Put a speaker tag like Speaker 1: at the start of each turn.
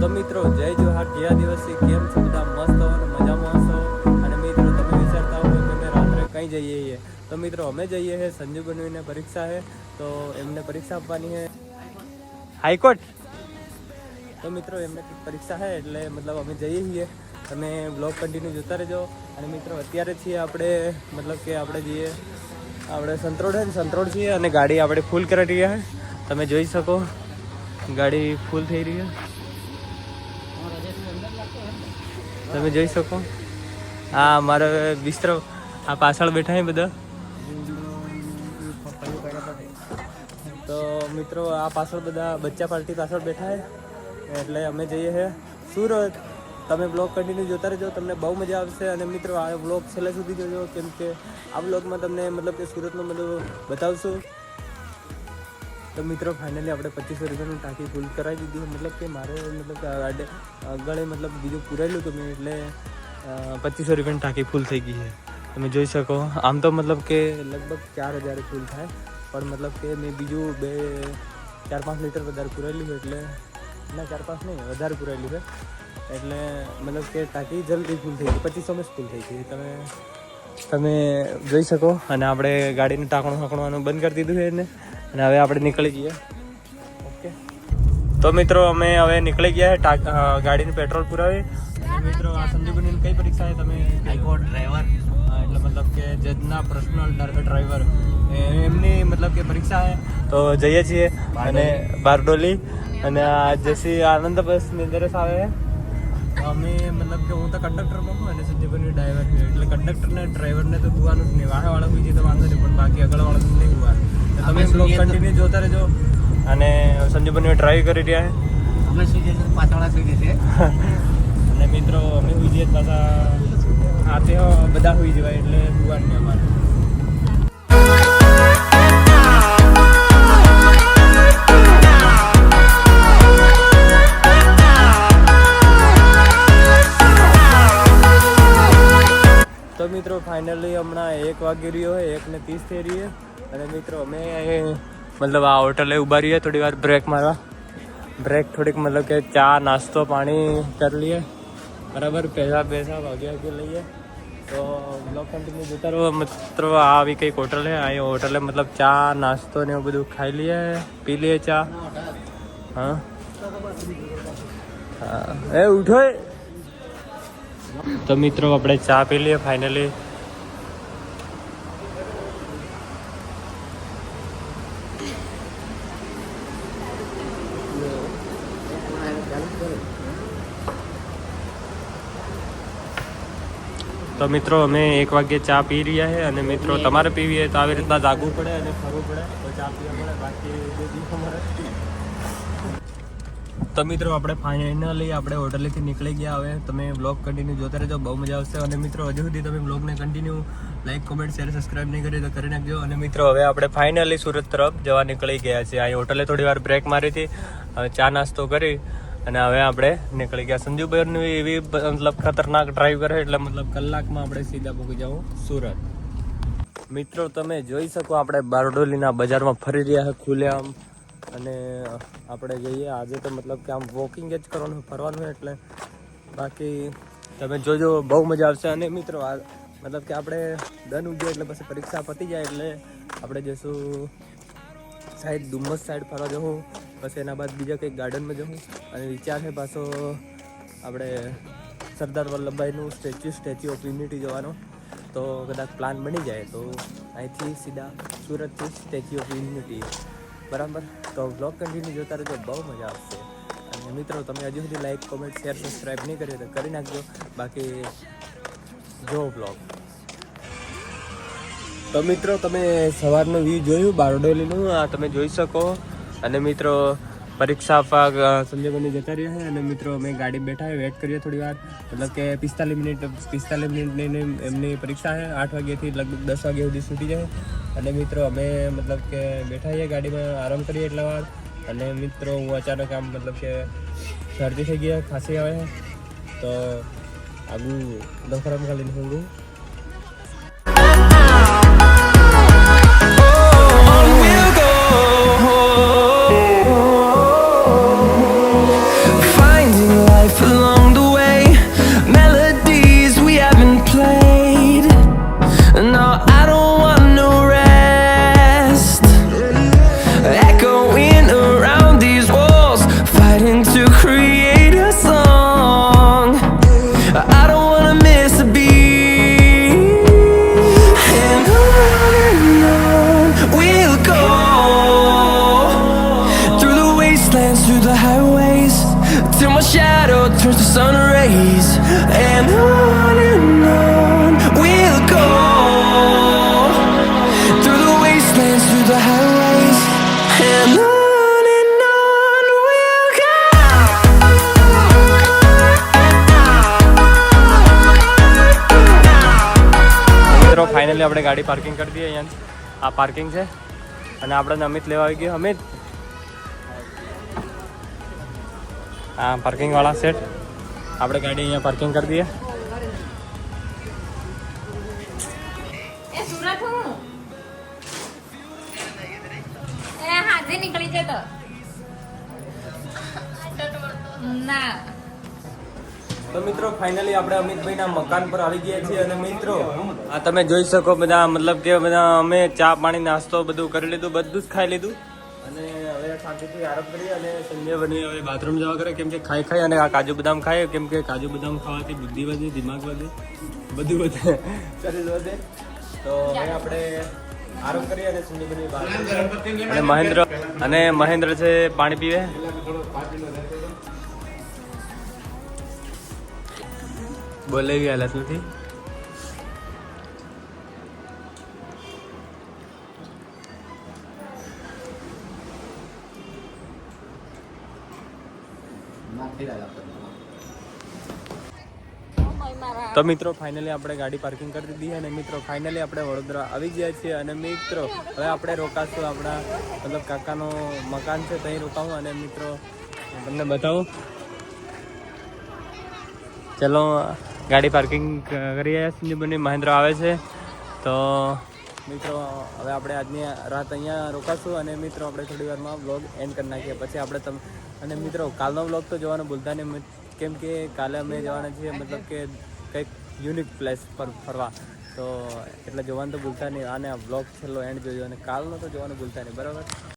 Speaker 1: તો મિત્રો, જય જોહાર. જયા દિવસે કેમ છો? બધા મસ્ત હો અને મજામાં હશો? અને મિત્રો, તમે વિચારતા હોય કે અમે રાત્રે કઈ જઈએ છીએ? તો મિત્રો, અમે જઈએ છીએ સંજુ બનવીને પરીક્ષા છે તો એમને પરીક્ષા આપવાની છે હાઈકોર્ટ? તો મિત્રો, એમને પરીક્ષા છે એટલે મતલબ અમે જઈએ છીએ. તમે બ્લોગ કન્ટિન્યુ જોતા રહેજો. અને મિત્રો, અત્યારે છીએ આપણે, મતલબ કે આપણે જઈએ. આપણે સંતરોડ છે ને, સંતરોડ છીએ અને ગાડી આપણે ફૂલ કરી રહ્યા છે તમે જોઈ શકો. ગાડી ફૂલ થઈ રહી છે તમે જોઈ શકો? આ મારો બિસ્તરો આ પાછળ બેઠા છે બધા. તો મિત્રો, આ પાછળ બધા બચ્ચા પાર્ટી પાછળ બેઠા છે. એટલે અમે જઈએ છે સુરત તમે બ્લોગ કન્ટિન્યુ જોતા રહેજો. તમને બહુ મજા આવશે. અને મિત્રો, આ બ્લોગ છેલ્લે સુધી જોજો. કેમ કે આ બ્લોગમાં તમને મતલબ કે સુરતનું બધું બતાવશું. તો મિત્રો ફાઇનલી આપણે પચીસો રૂપિયાનું ટાંકી ફૂલ કરાવી દીધી. મતલબ કે મારે, મતલબ કે આગળ મતલબ બીજું પુરાયેલું હતું મેં એટલે પચીસો રૂપિયાની ટાંકી ફૂલ થઈ ગઈ છે. તમે જોઈ શકો, આમ તો મતલબ કે લગભગ ચાર હજાર ફૂલ થાય. પણ મતલબ કે મેં બીજું બે, ચાર પાંચ લીટર વધારે પુરાયેલું એટલે, ના, ચાર પાંચ નહીં, વધારે પુરાયેલું છે. એટલે મતલબ કે ટાંકી જલ્દી ફૂલ થઈ ગઈ. પચીસોમાં જ ફૂલ થઈ ગઈ. તમે તમે જોઈ શકો. અને આપણે ગાડીનું ટાંકણું હાંકણવાનું બંધ કરી દીધું છે એને. અને હવે આપણે નીકળી જઈએ. ઓકે તો મિત્રો અમે હવે નીકળી ગયા છે ગાડીનું પેટ્રોલ પુરાવી. અને મિત્રો આ સંજુબની કઈ પરીક્ષા છે? તમે
Speaker 2: હાઈકોર્ટ ડ્રાઈવર.
Speaker 1: એટલે મતલબ કે જજના પર્સનલ ડ્રાઈવર. એમની મતલબ કે પરીક્ષા છે? તો જઈએ છીએ અને બારડોલી. અને આ જસી આનંદ બસની અંદર આવે અમે મતલબ કે હું તો કંડક્ટરમાં છું અને સંજીવની ડ્રાઈવર એટલે કંડક્ટરને ડ્રાઈવરને તો ધોવાનું જ નહીં. વાળા વાળા બીજી તો વાંધો નહીં પણ બાકી આગળ વાળા નહીં ધોવાનું બ્લોગ કન્ટિન્યુ જોતા રહેજો. અને સંજયભાઈની ટ્રાય કરી રહ્યા છે
Speaker 2: અમે સુઈ જશે પાછળ સુઈ જશે
Speaker 1: અને મિત્રો અમે હોઈ જઈએ પાછા આતે બધા હોઈ જવાય એટલે નહીં અમારે. તો મિત્રો ફાઇનલી હમણાં એક વાગી રહ્યો હોય એક ને ત્રીસ થઈ રહી છે અને મિત્રો અમે મતલબ આ હોટલે ઊભા રહીએ, થોડી વાર બ્રેક મારવા. બ્રેક થોડીક મતલબ કે ચા, નાસ્તો, પાણી કરી લઈએ. બરાબર પૈસા પૈસા વાગ્યા વાગે લઈએ. તો બ્લોક કન્ટિન્યુ જતા રહો. મિત્રો, આ આવી કંઈક હોટલ છે. અહીં હોટલે મતલબ ચા, નાસ્તો ને એવું બધું ખાઈ લઈએ, પી લઈએ ચા. હા. એ ઉઠો તો મિત્રો, આપણે ચા પી લઈએ ફાઇનલી તો મિત્રો અમે એક વાગ્યે ચા પી રહ્યા છે અને મિત્રો તમારે પીવી હોય તો આવી રીતના જાગવું પડે અને ફરવું પડે. તો ચા પીવા મળે. બાકી તો મિત્રો આપણે ફાઇનલી આપણે હોટલેથી નીકળી ગયા. હવે તમે બ્લોગ કન્ટિન્યુ જોતા રહેજો. બહુ મજા આવશે. અને મિત્રો હજુ સુધી તમે બ્લોગને continue like comment share subscribe નહીં કરી તો કરી નાખજો. અને મિત્રો હવે આપણે ફાઇનલી સુરત તરફ જવા નીકળી ગયા છીએ. અહીં હોટલે થોડી વાર બ્રેક મારી હતી. ચા નાસ્તો કરી. અને હવે આપણે નીકળી ગયા સંજુભાઈની એવી મતલબ ખતરનાક ડ્રાઈવ કરે એટલે મતલબ કલાકમાં આપણે સીધા પહોંચી જાઉં. સુરત. મિત્રો, તમે જોઈ શકો આપણે બારડોલીના બજારમાં ફરી રહ્યા છે આમ અને આપણે જઈએ. આજે તો મતલબ કે આમ વોકિંગ જ કરવાનું, ફરવાનું એટલે બાકી તમે જોજો, બહુ મજા આવશે. અને મિત્રો મતલબ કે આપણે દન ઉગ્યો એટલે પછી પરીક્ષા પતી જાય એટલે આપણે જઈશું સાઈડ ડુમ્મસ સાઈડ ફરવા જવું, પછી એના બાદ બીજા કંઈક ગાર્ડનમાં જવું. અને વિચાર છે પાછો આપણે સરદાર વલ્લભભાઈનું સ્ટેચ્યુ સ્ટેચ્યુ ઓફ યુનિટી જવાનો. તો કદાચ પ્લાન બની જાય તો અહીંથી સીધા સુરતથી સ્ટેચ્યુ ઓફ યુનિટી બરાબર? તો બ્લોગ કન્ટિન્યુ જોતા રહેજો, બહુ મજા આવશે. અને મિત્રો, તમે હજુ સુધી લાઈક કોમેન્ટ શેર સબસ્ક્રાઈબ નહીં કરી તો કરી નાખજો. બાકી, જો બ્લોગ તો મિત્રો, તમે સવારનો વ્યૂ જોયું? બારડોલીનું? આ તમે જોઈ શકો. અને મિત્રો, પરીક્ષા આપવા સંજય બની જતા રહ્યા છે. અને મિત્રો, અમે ગાડી બેઠા વેટ કરીએ થોડી વાર. મતલબ કે પિસ્તાલીસ મિનિટ, પિસ્તાલીસ મિનિટની એમની પરીક્ષા છે. આઠ વાગ્યાથી લગભગ દસ વાગ્યા સુધી છૂટી જાય. અને મિત્રો, અમે મતલબ કે બેઠા છીએ ગાડીમાં. આરામ કરીએ એટલા વાર. અને મિત્રો, હું અચાનક આમ મતલબ કે શરદી થઈ ગયા ખાંસી આવે તો આગું દફરામ ખાલી ઊંઘું ફાઇનલી આપણે ગાડી પાર્કિંગ કરી દઈએ અહીંયા આ પાર્કિંગ છે. અને આપણે અમિત લેવા આવી ગયો. અમિત? હા પાર્કિંગ વાળા સેટ આપણે ગાડી અહીંયા પાર્કિંગ કરી દઈએ.
Speaker 3: નીકળી જતો. ના.
Speaker 1: તો મિત્રો ફાઇનલી આપણે અમિતભાઈના મકાન પર આવી ગયા છીએ અને મિત્રો આ તમે જોઈ શકો બધા મતલબ કે બધા અમે ચા પાણી નાસ્તો બધું કરી લીધું બધું જ ખાઈ લીધું. અને હવે શાંતિથી આરામ કરીએ અને સંજય બની હવે બાથરૂમ જવા કરે. કેમ કે ખાઈ ખાઈ અને આ કાજુ બદામ ખાય. કેમ કે કાજુ બદામ ખાવાથી બુદ્ધિ વધે, દિમાગ વધે, બધું વધે, શરીર વધે. તો હવે આપણે આરામ કરીએ અને સંજય બહાર. અને મહેન્દ્ર અને મહેન્દ્ર છે પાણી પીવે. બોલે ગયા હાલત નથી તો મિત્રો ફાઇનલી આપણે ગાડી પાર્કિંગ કરી દીધી અને મિત્રો ફાઇનલી આપણે વડોદરા આવી ગયા છીએ અને મિત્રો, હવે આપણે રોકાશું આપણા, મતલબ કાકાનું મકાન છે ત્યાં રોકાવું અને મિત્રો, તમને બતાવું. ચલો, ગાડી પાર્કિંગ કરી રહ્યા છીએ. બની મહેન્દ્ર આવે છે. તો મિત્રો, હવે આપણે આજની રાત અહીંયા રોકાશું અને મિત્રો, આપણે થોડી વારમાં બ્લોગ એન્ડ કરી નાખીએ. પછી આપણે તમે અને મિત્રો, કાલનો બ્લોગ તો જોવાનું ભૂલતા નહીં કેમ કે કાલે અમે જવાના છીએ, મતલબ કે કંઈક યુનિક પ્લેસ પર ફરવા. તો એટલે જોવાનું તો ભૂલતા નહીં અને આ બ્લોગ છેલ્લો એન્ડ જોજો અને કાલનો તો જોવાનું ભૂલતા નહીં બરાબર?